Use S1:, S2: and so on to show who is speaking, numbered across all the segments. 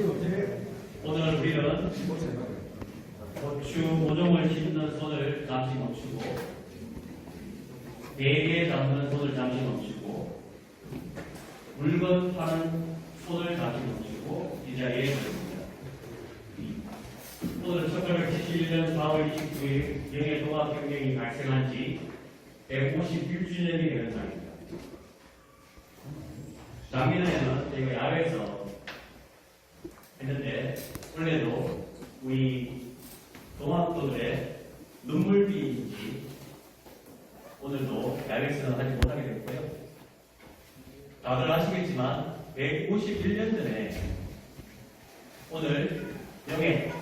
S1: 오늘 우리는 고추 모종을 심는 손을 잠시 멈추고 베개에 담는 손을 잠시 멈추고 물건 파는 손을 잠시 멈추고 이 자리에 모였습니다. 오늘 1971년 4월 29일 영해 동학혁명이 발생한 지 151주년이 되는 날입니다. 작년에는 저희가 야외에서 했는데 올해도 우리 동학도들의 눈물비인지 오늘도 야외에서는 하지 못하게 됐고요. 다들 아시겠지만 151년 전에 오늘 영해,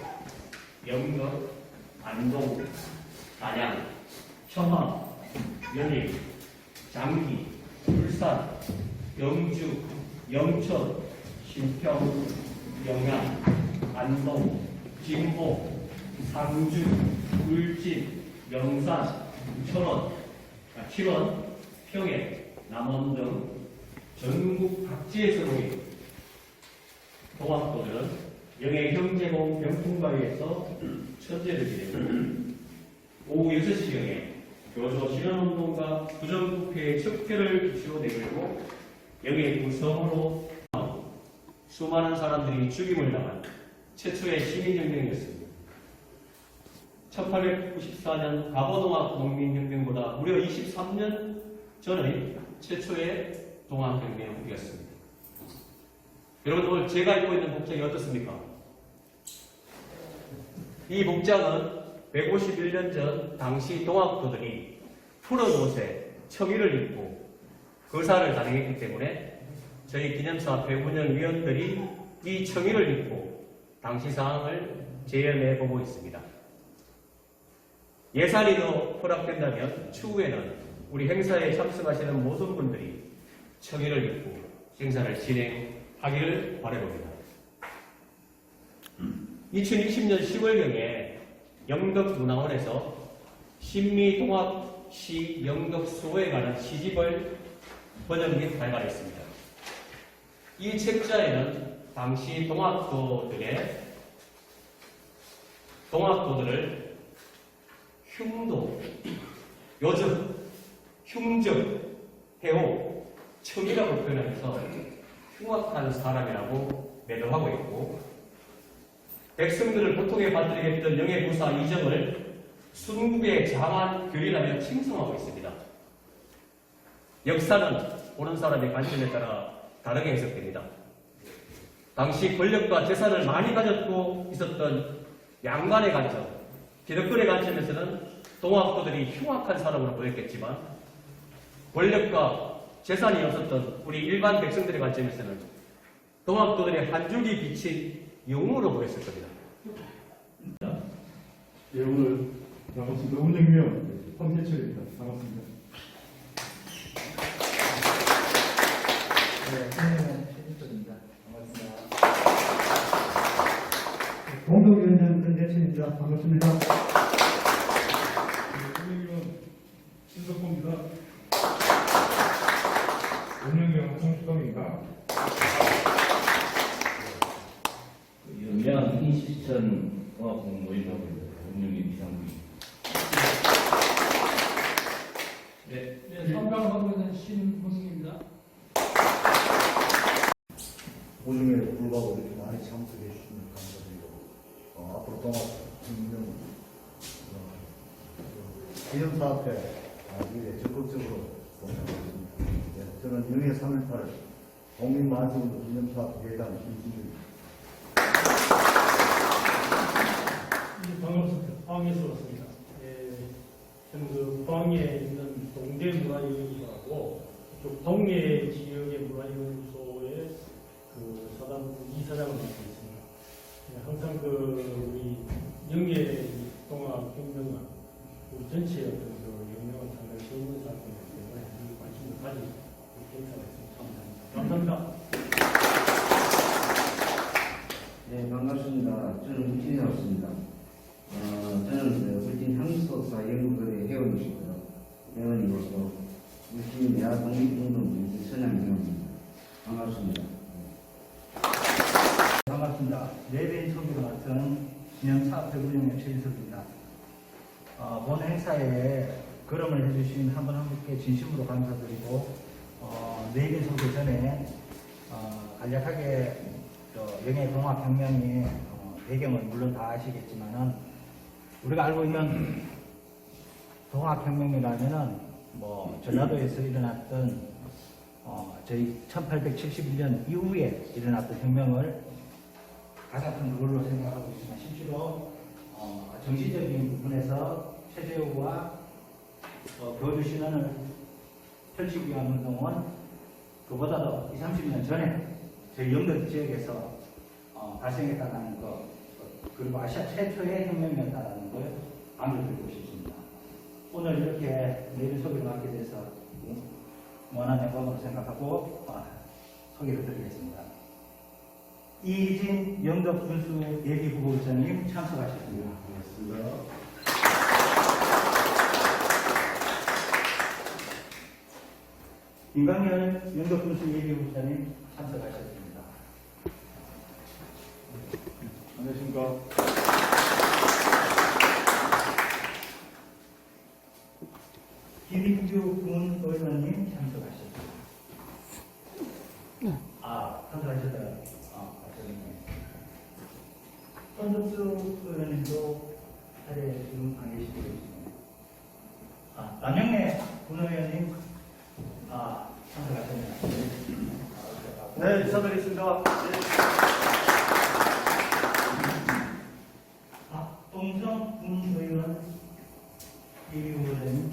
S1: 영덕, 안동, 단양, 청암, 연일, 장기, 울산, 영주, 영천, 신평, 영양, 안동, 진호, 상주, 울진, 영산, 철원, 아, 칠원, 평해, 남원 등 전국 각지에서 모인 동학도들은 영해 형제공 병풍바위에서 천재를 지내고 오후 6시경에 교조 실현운동가 부정부패의 척결을 이슈로 내걸고 영해 구성으로 수많은 사람들이 죽임을 당한 최초의 시민혁명이었습니다. 1894년 가보동학 농민혁명보다 무려 23년 전의 최초의 동학혁명이었습니다. 여러분 오늘 제가 입고 있는 복장이 어떻습니까? 이 복장은 151년 전 당시 동학도들이 푸른 옷에 청의를 입고 거사를 단행했기 때문에 저희 기념사 배운영위원들이 이 청의를 입고 당시 상황을 재현해 보고 있습니다. 예산이 더 허락된다면 추후에는 우리 행사에 참석하시는 모든 분들이 청의를 입고 행사를 진행하기를 바라봅니다. 2020년 10월경에 영덕문화원에서 신미동합시 영덕수호에 관한 시집을 번역 및 발간했습니다. 이 책자에는 당시 동학도들의 동학도들을 흉도, 요즘, 흉정, 해오, 청이라고 표현하면서 흉악한 사람이라고 매도하고 있고 백성들을 고통에 빠뜨리게 했던 영해부사 이정을 순국의 장한 교리라며 칭송하고 있습니다. 역사는 보는 사람의 관점에 따라 다르게 해석됩니다. 당시 권력과 재산을 많이 가졌고 있었던 양간의 관점, 기득권의 관점에서는 동학도들이 흉악한 사람으로 보였겠지만 권력과 재산이 없었던 우리 일반 백성들의 관점에서는 동학도들의 한 줄기 빛인 영웅으로 보였을 겁니다.
S2: 예, 오늘 반갑습니다. 운영위원 황재철입니다. 반갑습니다.
S3: 네, 선생님은 최진철입니다. 반갑습니다.
S4: 공동위원장 권재천입니다. 반갑습니다.
S2: 운영위원 신석호입니다. 운영위원 송수동입니다.
S5: 유명 인시스천 공학공 모임 하고 있는 운영위 이상구입니다.
S1: 네,
S6: 네, 선방하고 있는 신훈입니다.
S3: 보중에 불구하고 이렇게 많이 참석해 주시면 감사드리고, 어, 앞으로 동학 혁명, 어, 기념 사업회 아, 적극적으로 동참하겠습니다. 예, 저는 영예 3.18 국민만성운동 기념사업 회장 김진규입니다.
S6: 네, 반갑습니다. 포항에서 왔습니다. 예, 저는 그 포항에 있는 동대문화연구소하고 이쪽 동해 지역의 문화연구소의 그 사단부 이사장을 맡고 있습니다. 예, 항상 그 우리 영예 동학 혁명과 우리 전체의 어떤 그 혁명을 상당히 재밌는 사건이기 때문에 이 관심을 가지고 이렇게 행사가 있습니다. 감사합니다.
S7: 네, 반갑습니다. 저는 울진에 왔습니다. 어, 저는 그 울진 향수사 연구소의 회원이시고요. 회원이고서 울진 내화 독립운동 연구 선양위원입니다. 반갑습니다.
S3: 반갑습니다.
S4: 내빈 소비를 맡은 기념사업회 운영의 최인석입니다. 어, 본 행사에 걸음을 해주신 분께 진심으로 감사드리고 어, 내빈 소개 전에 어, 간략하게 저 영해공학혁명의 어, 배경을 물론 다 아시겠지만은 우리가 알고 있는 동학혁명이라면은 뭐 전라도에서 일어났던 어, 저희 1871년 이후에 일어났던 혁명을 가장 큰 롤로 생각하고 있지만 실제로 어, 정치적인 부분에서 최재우와 어, 교주 신언을 펼치기 위한 운동은 그보다도 20, 30년 전에 저희 영덕 지역에서 어, 발생했다는 것 그리고 아시아 최초의 혁명이었다는 걸 강조드리고 싶습니다. 오늘 이렇게 내일 소개를 맡게 돼서 원한 영광으로 생각하고 어, 소개를 드리겠습니다. 이진 영덕 군수 예비후보자님 참석하셨습니다. 반갑습니다. 김강열 영덕 군수 예비후보자님 참석하셨습니다.
S2: 안녕하십니까.
S4: 김인규 군 의원님 참석하셨습니다. 아, 참석하셨어요. 아, 감사합니다. 손덕수 의원님도 자리에 지금 안 계시고 계십니다. 아, 남영래 군 의원님, 아, 참석하셨네요.
S3: 네, 인사드리겠습니다.
S4: 아, 동정 군 의원 이의원님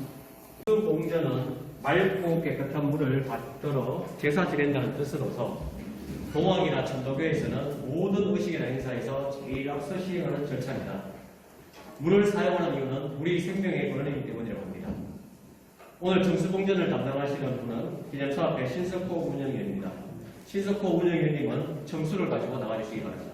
S1: 그 공전은 맑고 깨끗한 물을 받들어 제사 지낸다는 뜻으로서 동학이나 천도교에서는 모든 의식이나 행사에서 제일 앞서 시행하는 절차입니다. 물을 사용하는 이유는 우리 생명의 근원이기 때문이라고 합니다. 오늘 정수공전을 담당하시는 분은 기념사업회 신석호 운영위원입니다. 신석호 운영위원님은 정수를 가지고 나가주시기 바랍니다.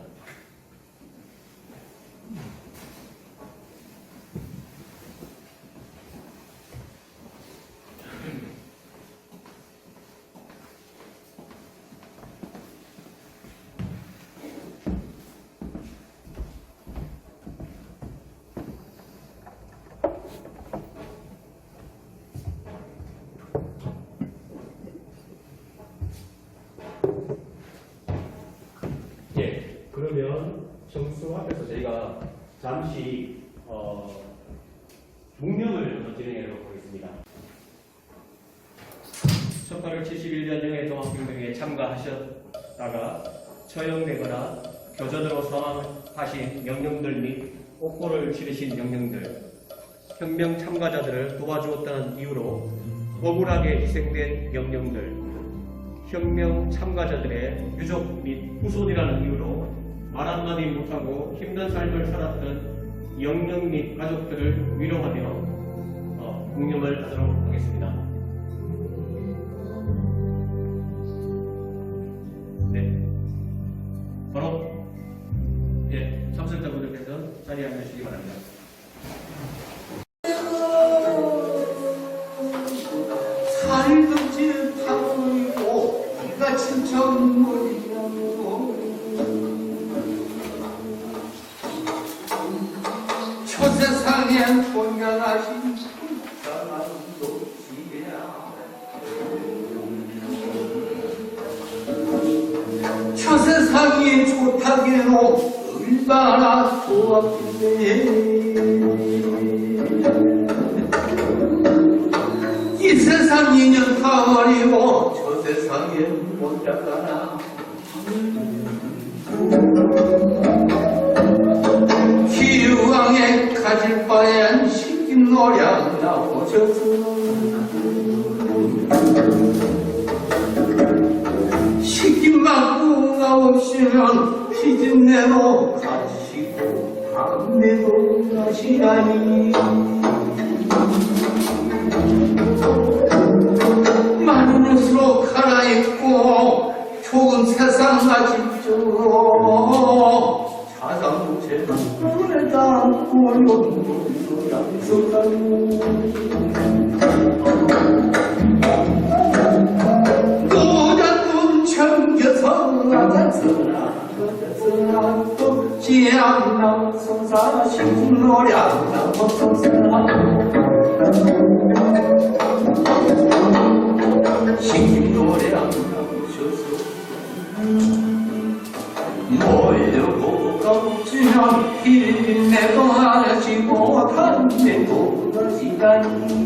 S1: 예, 그러면 앞에서 저희가 잠시 어, 진행해 보도록 하겠습니다. 1871년 영해 동학혁명에 참가하셨다가 처형되거나 교전으로 사망하신 영령들 및 옥고를 치르신 영령들, 혁명 참가자들을 도와주었다는 이유로 억울하게 희생된 영령들, 혁명 참가자들의 유족 및 후손이라는 이유로 말 한마디 못하고 힘든 삶을 살았던 영령 및 가족들을 위로하며 어, 공념을 하도록 하겠습니다.
S8: 바엔 시킨 노량 나오셔서 시킨 만큼 없으면 비진내로 가시고 밤내도 가시라니 모여고 깜지한 힘내고 하지 못한 내 무너지다니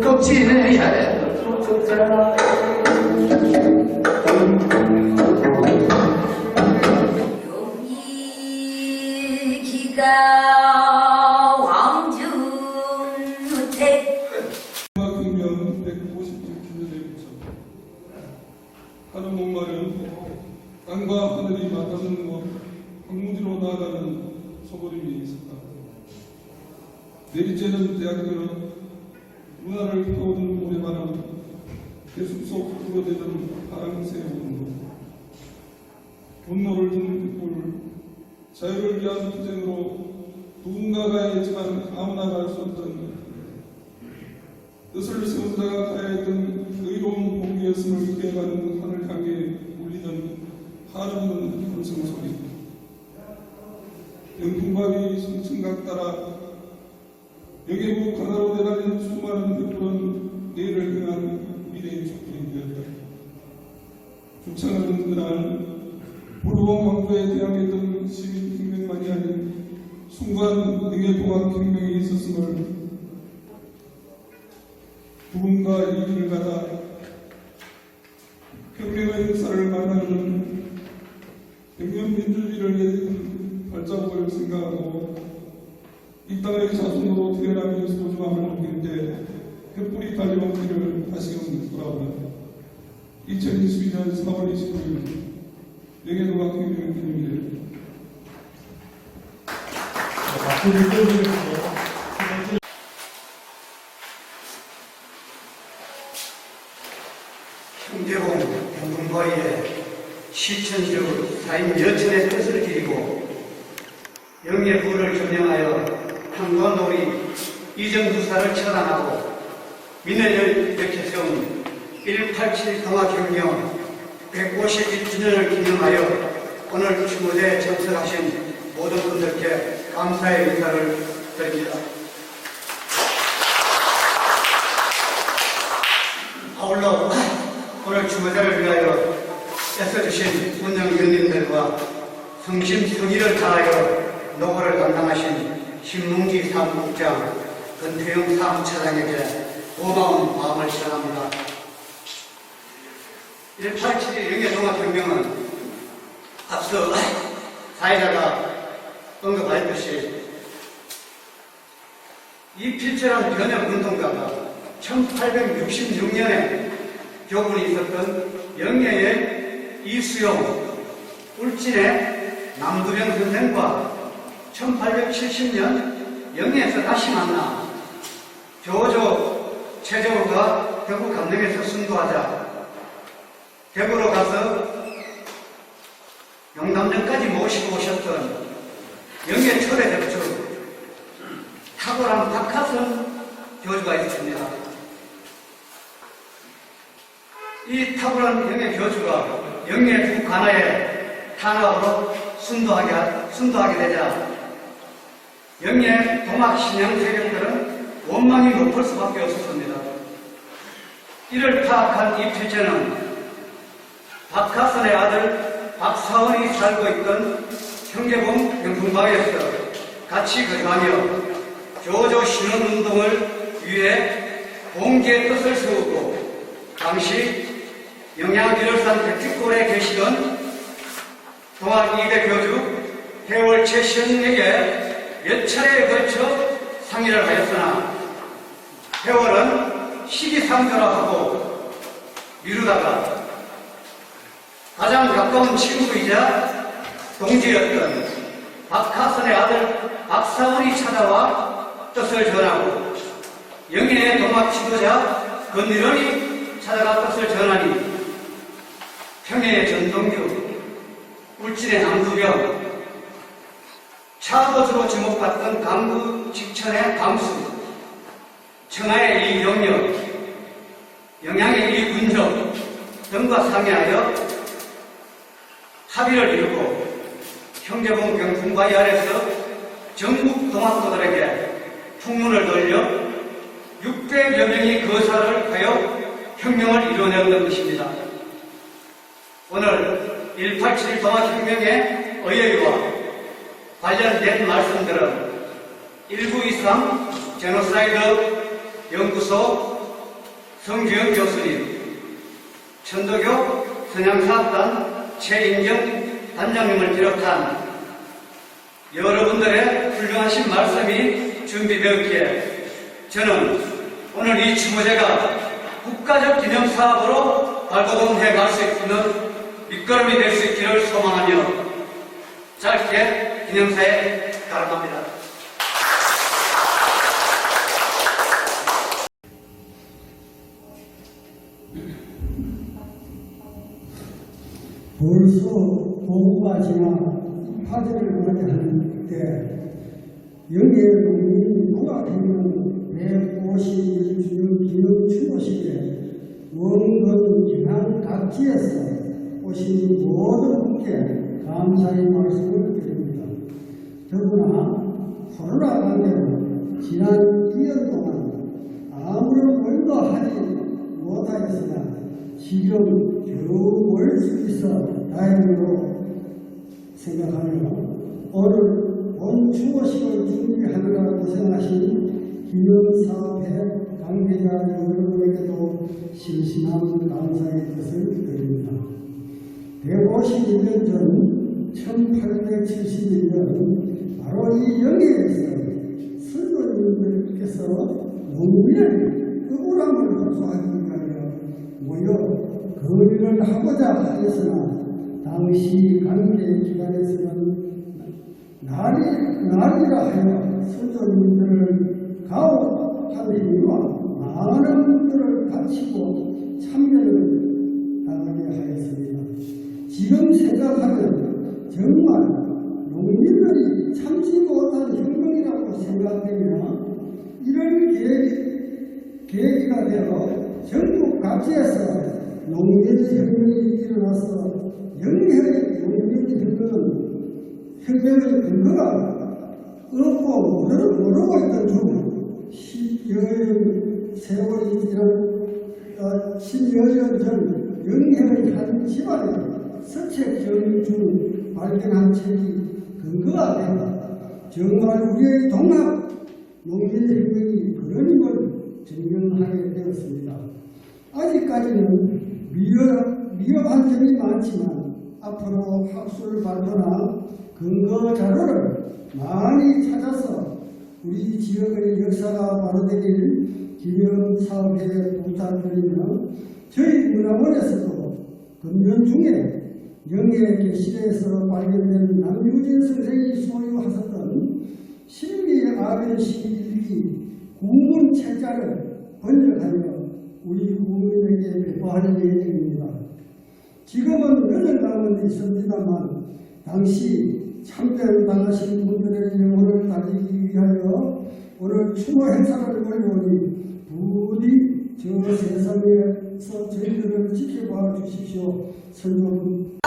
S8: 껍질에 쫓아라
S2: 내리쬐는 대학교는 문화를 태우는 모래바람 계속 속 불어대는 파랑새 운동 분노를 듣는 꿀 자유를 위한 투쟁으로 누군가가 했지만 아무나 갈 수 없던 뜻을 세운 자가 가야 했던 의로운 공기였음을 기억하는 하늘 향해 울리는 한없는 함성 소리. 영풍밥이 승승각 따라 영예부 가나로 내다닌 수많은 벽돌은 내일을 향한 미래의 되었다. 주창은 그날 불우왕 왕조에 대항했던 시민 혁명만이 아닌 순간 능의 동학 혁명이 있었음을 누군가 이 길을 가다 혁명의 역사를 만나는 혁명 민주주의를 내딛은 발자국을 생각하고 이 땅의 자손으로 태어나며 소중함을 느낄 때 횃불이 달려온 길을 다시금 돌아보다 2022년 4월 29일 명예도각 혁명 기념일
S6: 박수를 쳐주시고
S3: 형제공 영군과의 실천적 사임 여천의 뜻을 기리고 영예 부를 점령하여 한관놀이 이정두사를 처단하고 민원을 일으켜세운 187 동학혁명 151주년을 기념하여 오늘 추모대에 참석하신 모든 분들께 감사의 인사를 드립니다. 아울러 오늘 주무대를 위하여 애써주신 운영위원님들과 성심성의를 다하여 노고를 감당하신 신문기 사무국장, 권태영 사무차장에게 고마운 마음을 전합니다. 187 영예종합혁명은 앞서 사회자가 언급하였듯이 이 필체란 변혁운동가가 1866년에 교분이 있었던 영예의 이수용, 울진의 남두령 선생과 1870년 영예에서 다시 만나 조조 최저우가 대구 강릉에서 순도하자 대구로 가서 영남전까지 모시고 오셨던 영예 철의 대표 탁월한 박하선 교주가 있습니다. 이 탁월한 영예 교주가 영예 두 관아에 탄압으로 순도하게, 순도하게 되자 영예 동학 신앙 세력들은 원망이 높을 수밖에 없었습니다. 이를 파악한 이 필체는 박하선의 아들 박사원이 살고 있던 형제봉 명품방에서 같이 거주하며 교조 신원운동을 위해 공개의 뜻을 세우고 당시 영양기를산 백tik골에 계시던 동학 이대 교주 해월 최시현에게 몇 차례에 걸쳐 상의를 하였으나 해월은 시기상조라 하고 미루다가 가장 가까운 친구이자 동지였던 박하선의 아들 박사원이 찾아와 뜻을 전하고 영예의 동학 지도자 권일원이 찾아가 뜻을 전하니 평해의 전동규, 울진의 남두병, 차도주로 주목받던 강구 직천의 강수, 청하의 이 영역, 영양의 이군정 등과 상의하여 합의를 이루고 형제분 경품과의 아래서 전국 동학도들에게 풍문을 돌려 600여 명이 거사를 하여 혁명을 이뤄내었던 것입니다. 오늘 187 동학혁명의 의의와 관련된 말씀들은 일부 이상 제노사이드 연구소 성주영 교수님, 천도교 선양사업단 최인경 단장님을 비롯한 여러분들의 훌륭하신 말씀이 준비되었기에 저는 오늘 이 추모제가 국가적 기념사업으로 발돋움해 갈 수 있는 밑거름이 될 수 있기를 소망하며 짧게 기념사에 가름합니다.
S9: 벌써 도구가 지나 파제를 맞이하는 때 영예농민 국악회는 151주년 기념 추모식에 원근 지난 각지에서 오신 모든 분께 감사의 말씀을 드립니다. 더구나 코로나 관계로 지난 2년 동안 아무런 일도 하지 못하였으나 지금 겨우 올수 있어 다행으로 생각하며 오늘 본 추모식을 준비하느라 고생하신 기념사업회 관계자 여러분에게도 심심한 감사의 뜻을 드립니다. 151년 전 1871년 바로 이 영예에서 선조님들께서 농민의 억울함을 호소하기 위하여 모여 거리를 하고자 하였으나 당시 관계 기관에서는 날이, 날이라 하여 선조님들을 가혹하리니와 많은 분들을 다치고 참배를 당하게 하였습니다. 지금 생각하면 정말 농민들이 참지 못한 혁명이라고 생각되며 이런 계획, 계기가 되어 전국 각지에서 농민혁명이 일어나서 영해의 농민혁명은 혁명의 근거가 없고 모르- 모르고 있던 중 10여년 세월이 지난 어, 10여 년 전 영해의 한 집안에 서책 정리 중 발견한 책이 근거가 된다. 정말 우리의 동학 농민혁명이 그러님을 증명하게 되었습니다. 아직까지는 미흡, 미흡한 점이 많지만 앞으로 학술 발표나 근거 자료를 많이 찾아서 우리 지역의 역사가 바로되길 기념사업회에 부탁드리며 저희 문화원에서도 금년 중에 영예 계시대에서 발견된 남유진 선생이 소유하셨던 신비 11기 구문 책자를 번역하여 우리 국민에게 배포할 예정입니다. 지금은 늦은 가운데 있습니다만 당시 참전당하신 분들의 영혼을 다지기 위하여 오늘 추모 행사를 올려오니 부디 저 세상에 서 저희들을 지켜봐 주십시오. 선조분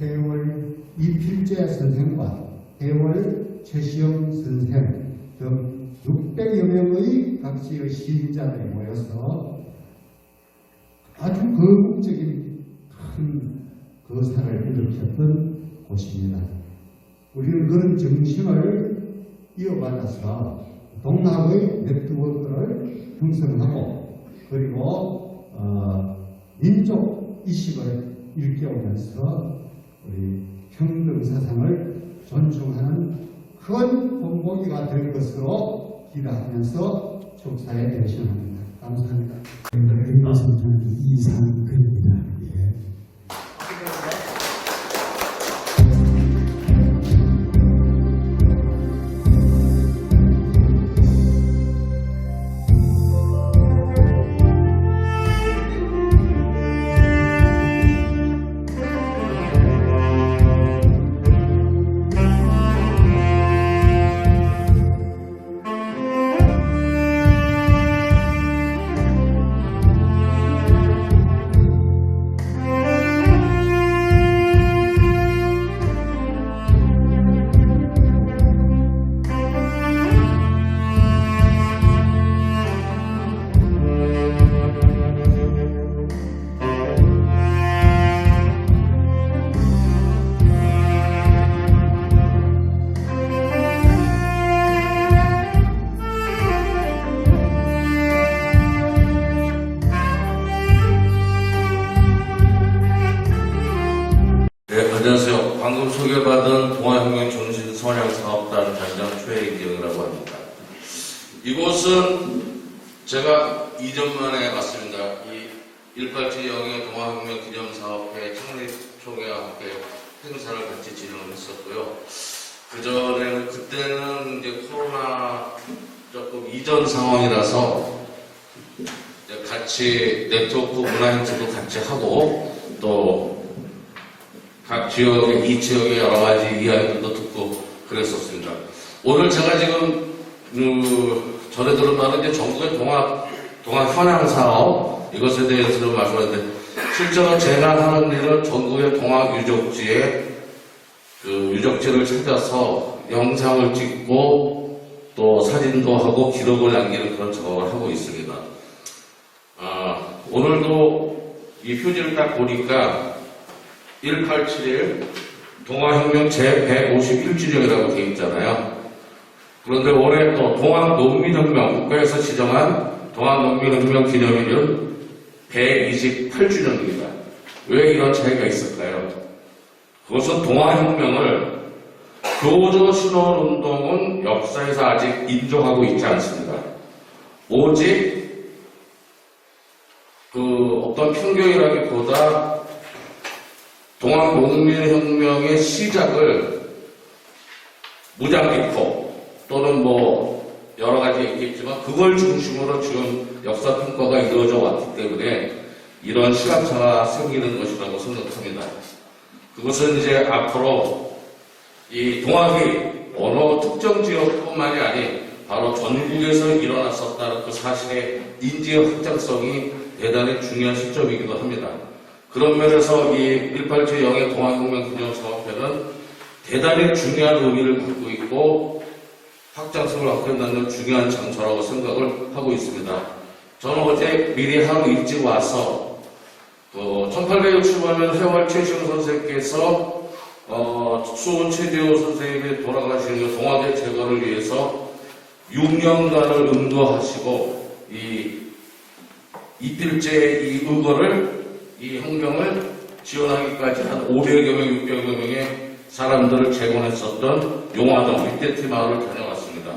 S10: 해월 이필재 선생과 해월 최시영 선생 등 600여 명의 각지의 시민자들이 모여서 아주 거국적인 큰 거사를 일으켰던 곳입니다. 우리는 그런 정신을 이어받아서 동남의 네트워크를 형성하고 그리고 어, 민족 이식을 일깨우면서 우리 평등 사상을 존중하는 큰 본보기가 될 것으로 기대하면서 축사에 열심합니다. 감사합니다.
S9: 이상근입니다.
S5: 같이 진행을 했었고요. 그 전에는, 그때는 이제 코로나 조금 이전 상황이라서 같이 네트워크 문화 행사도 같이 하고 또 각 지역의 이 지역의 여러 가지 이야기들도 듣고 그랬었습니다. 오늘 제가 지금 그 전에 들은 바는 이제 전국의 동학 동학 현황 사업 이것에 대해서 좀 말씀하는데 실제로 제가 하는 일은 전국의 동학 유적지에 그 유적지를 찾아서 영상을 찍고 또 사진도 하고 기록을 남기는 그런 작업을 하고 있습니다. 아, 오늘도 이 표지를 딱 보니까 1871 동아혁명 제151주년이라고 되어 있잖아요. 그런데 올해 또 동학농민혁명 국가에서 지정한 동학농민혁명 기념일은 128주년입니다. 왜 이런 차이가 있을까요? 그것은 동아혁명을 교조 신원운동은 역사에서 아직 인정하고 있지 않습니다. 오직 그 어떤 편견이라기보다 동학농민혁명의 시작을 무장기포 또는 뭐 여러 가지 있겠지만 그걸 중심으로 지금 역사 평가가 이루어져 왔기 때문에 이런 시각차가 생기는 것이라고 생각합니다. 그것은 이제 앞으로 이 동학이 어느 특정 지역뿐만이 아닌 바로 전국에서 일어났었다는 그 사실의 인지의 확장성이 대단히 중요한 시점이기도 합니다. 그런 면에서 이 187 영예 동아혁명 기념사업회는 대단히 중요한 의미를 갖고 있고 확장성을 있는 중요한 장소라고 생각을 하고 있습니다. 저는 어제 미리 하루 일찍 와서 어, 1865년 해월 최시영 선생께서 어, 수원 최대호 선생님이 돌아가신 동학의 제거를 위해서 6년간을 응도하시고 이 이필제 이 의거를 이 혁명을 지원하기까지 한 500여 명, 600여 명의 사람들을 제공했었던 용화동 밑대티 마을을 다녀왔습니다.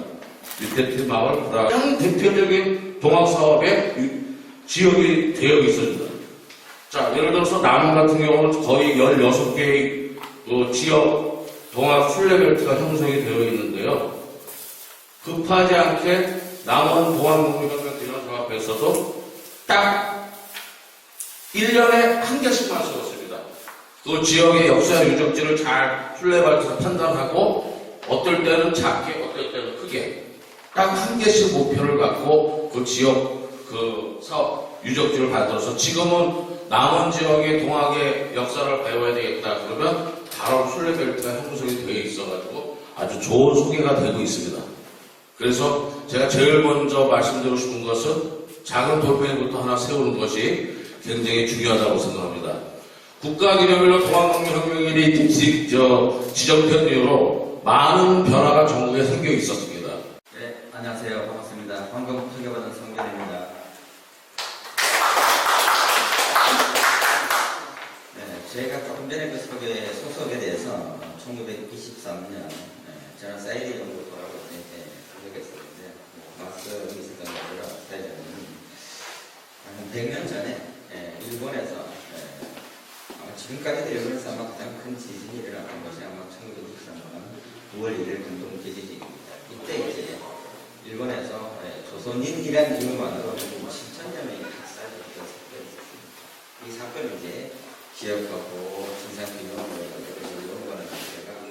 S5: 밑대티 마을 가장 대표적인 동학 사업의 지역이 되어 있습니다. 자, 예를 들어서 남원 같은 경우는 거의 16개의 그 지역 동학 순례벨트가 형성이 되어 있는데요. 급하지 않게 남원 동학농민혁명 기념사업에서도 딱 1년에 한 개씩만 세웠습니다. 그 지역의 역사 유적지를 잘 순례발에서 판단하고 어떨 때는 작게 어떨 때는 크게 딱 한 개씩 목표를 갖고 그 지역 그 사업 유적지를 만들어서 지금은 남원 지역의 동학의 역사를 배워야 되겠다 그러면 바로 순례벨트가 형성이 되어 있어가지고 아주 좋은 소개가 되고 있습니다. 그래서 제가 제일 먼저 말씀드리고 싶은 것은 작은 돌멩이부터 하나 세우는 것이 굉장히 중요하다고 생각합니다. 국가 기념일로 동학농민혁명일이 특식 저 지정된 이후로 많은 변화가 전국에 생겨 있었습니다.
S11: 네, 안녕하세요. 반갑습니다. 방금 소개받은 성견입니다. 네, 제가 조금 전에 그 소개, 소속에 대해서 1923년 저는 사이드 연구소라고 이제 소속했었는데 마스터이 있었던 거고요. 사이드는 한 100년 전에 예, 일본에서 예, 아마 지금까지도 일본에서 아마 가장 큰 지진이 일어났던 것이 아마 1923년 9월 1일 금동 대지진입니다. 이때 이제 일본에서 예, 조선인이라는 이유만으로 7천 여 명이 학살됐던 사건이 있었습니다. 이 사건을 이제 기억하고 진상규명을 이런 거는 제가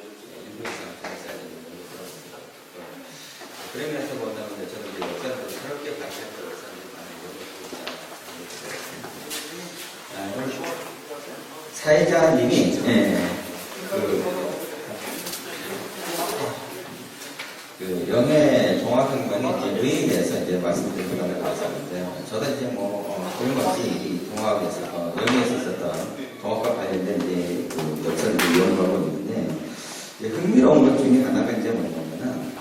S11: 일본에서 되는 걸로 들었습니다. 그러면서 보다면 저는 이제 역사를 새롭게 발전하고 사람들이 많은 연구를 하고 있다. 사회자님이 예, 그 그 영예 의에 대해서 이제 말씀드리려고 하셨는데 저도 이제 뭐 어, 끊임없이 이 동학에서 어, 영예에서 있었던 동학과 관련된 이제 그 역사를 연구하고 있는데 이제 흥미로운 것 중에 하나가 이제 뭐냐면은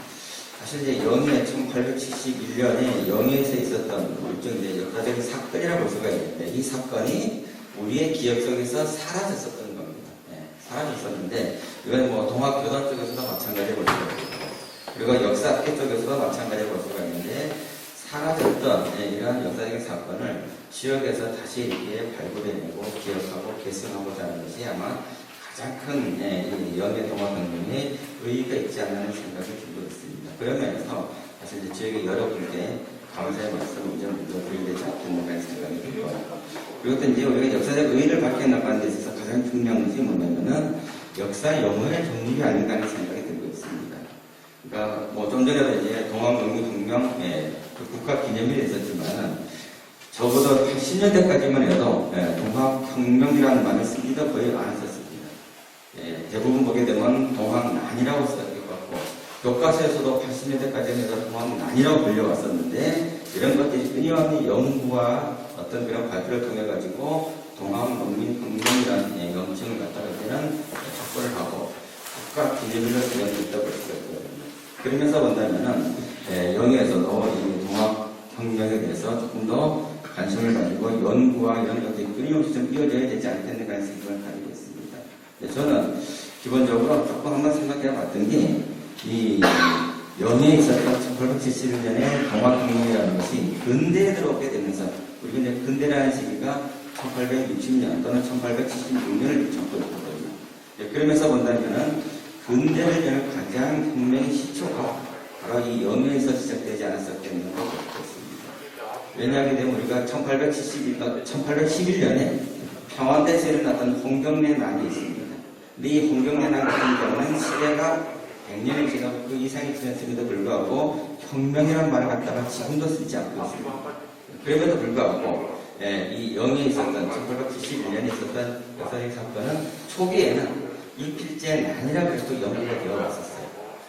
S11: 사실 이제 영예 1871년에 영예에서 있었던 일종 이제 역사적인 사건이라고 볼 수가 있는데 이 사건이 우리의 기억 속에서 사라졌었던 겁니다. 예, 사라졌었는데 이건 뭐 동학교단 쪽에서도 마찬가지로 볼 수가 있고 그리고 역사학계 쪽에서도 마찬가지로 볼 수가 있는데 사라졌던 예, 이러한 역사적인 사건을 지역에서 다시 이렇게 발굴해내고 기억하고 계승하고자 하는 것이 아마 가장 큰 예, 이 영예 동학혁명에 의의가 있지 않나 하는 생각이 들고 있습니다. 그러면서 사실 이제 지역의 여러분께 감사의 말씀을 이제 먼저 드려야 되지 않겠는가 생각이 들고 그리고 또 이제 우리가 역사적 의의를 밝혀 나가는 데 있어서 가장 중요한 것이 뭐냐면은 역사 영어의 정립이 아닌가 하는 생각이 들고 있습니다. 그러니까 뭐 좀 전에도 이제 동학농민혁명 예, 그 국가 기념일이 있었지만 적어도 80년대까지만 해도 예, 동학혁명이라는 말을 쓰기도 거의 안 했었습니다. 예, 대부분 보게 되면 동학난이라고 써있고 교과서에서도 80년대까지 해서 동학난이라고 불려왔었는데 이런 것들이 끊임없이 연구와 어떤 그런 발표를 통해 가지고 동학농민 혁명이라는 예, 명칭을 갖다가 이제는 확보를 하고 국가 기념일로 수가 있거든요. 그러면서 본다면은 예, 영예에서도 이 동학혁명에 대해서 조금 더 관심을 가지고 연구와 이런 것들이 끊임없이 좀 이어져야 되지 않겠는가 하는 생각을 가지고 있습니다. 네, 저는 기본적으로 조금 한번 생각해 봤던 게 이 영예에 있었던 1871년에 동학혁명이라는 것이 근대에 들어오게 되면서 우리가 이제 근대라는 시기가 1860년 또는 1876년을 접고 있거든요. 네, 그러면서 본다면은 근대를 여는 가장 혁명의 시초가 바로 이 영예에서 시작되지 않았었겠는가. 왜냐하게 되면 우리가 1871, 1811년에 평안대에서 일어났던 홍경래 난이 있습니다. 근데 이 홍경래 난 같은 경우는 시대가 100년이 지나고 그 이상이 지났음에도 불구하고 혁명이라는 말을 갖다가 지금도 쓰지 않고 있습니다. 그럼에도 불구하고 예, 이 영예에 있었던 1871년에 있었던 역사적 사건은 초기에는 일필제 난이라고 해서 연구가 되어 왔었어요.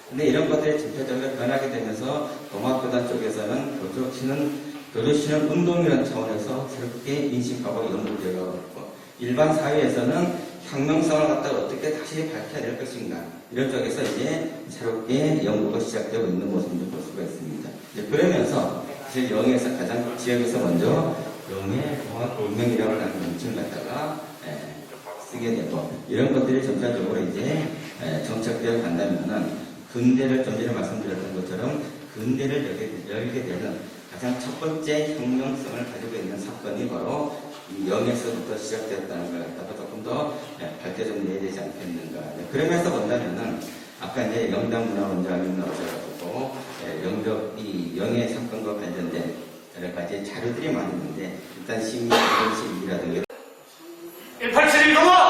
S11: 근데 이런 것들이 전체적으로 변하게 되면서 동학교단 쪽에서는 교조치는 교조치는 운동이라는 차원에서 새롭게 인식하고 연구되어 왔고 일반 사회에서는 혁명성을 갖다가 어떻게 다시 밝혀낼 것인가 이런 쪽에서 이제 새롭게 연구가 시작되고 있는 모습을 볼 수가 있습니다. 그러면서 사실 영예에서 가장 지역에서 먼저 영예 동학 운명이라고 하는 명칭을 갖다가 예, 쓰게 되고 이런 것들이 점차적으로 이제 예, 정착되어 간다면은 근대를 좀 전에 말씀드렸던 것처럼 근대를 열게, 열게 되는 가장 첫 번째 혁명성을 가지고 있는 사건이 바로 이 영에서부터 시작되었다는 걸 갖다가 부분도 발대좀 해야 되지 않겠는가. 네, 그러면서 본다면은 아까 이제 영당 문화원장님 나오셔가지고 네, 영벽 이 영해 사건과 관련된 여러 가지 자료들이 많은데 일단 시민 시민이라든가 187일 동안